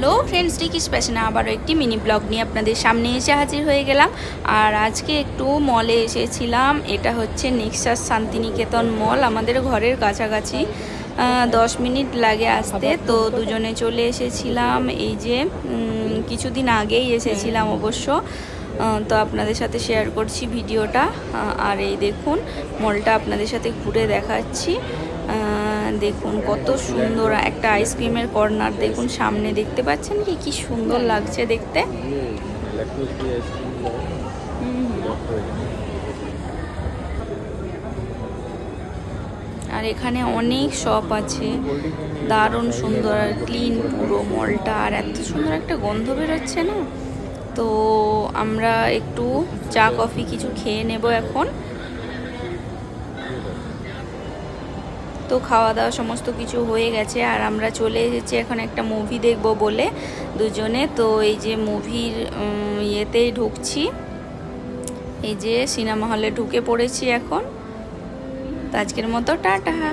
Hello friends রিকিস প্যাশনে আবারও একটি mini blog নিয়ে আপনাদের সামনে এসে হাজির হয়ে গেলাম। আর আজকে একটু মলে এসেছিলাম এটা হচ্ছে নেক্সাস শান্তিনিকেতন মল আমাদের ঘরের কাছাকাছি। দশ মিনিট লাগে আসতে তো দুজনে চলে এসেছিলাম। এই যে কিছুদিন আগেই এসেছিলাম অবশ্য। তো আপনাদের সাথে শেয়ার করছি ভিডিওটা। আর এই দেখুন মলটা আপনাদের সাথে ঘুরে দেখাচ্ছি। দেখুন, কত সুন্দর একটা আইসক্রিমের কর্নার দেখুন, সামনে দেখতে পাচ্ছেন কি কি সুন্দর লাগছে দেখতে। আর এখানে অনেক শপ আছে, দারুণ সুন্দর আর ক্লিন পুরো মলটা আর এত সুন্দর একটা গন্ধ বেরোচ্ছে না? তো আমরা একটু চা কফি কিছু খেয়ে নেব এখন। তো খাওয়া দাওয়া সমস্ত কিছু হয়ে গেছে আর আমরা চলে এসেছি এখন একটা মুভি দেখব বলে দুজনে। তো এই যে মুভির ইয়েতেই ঢুকছি। এই যে সিনেমা হলে ঢুকে পড়েছি এখন। তো আজকের মতো, টাটা।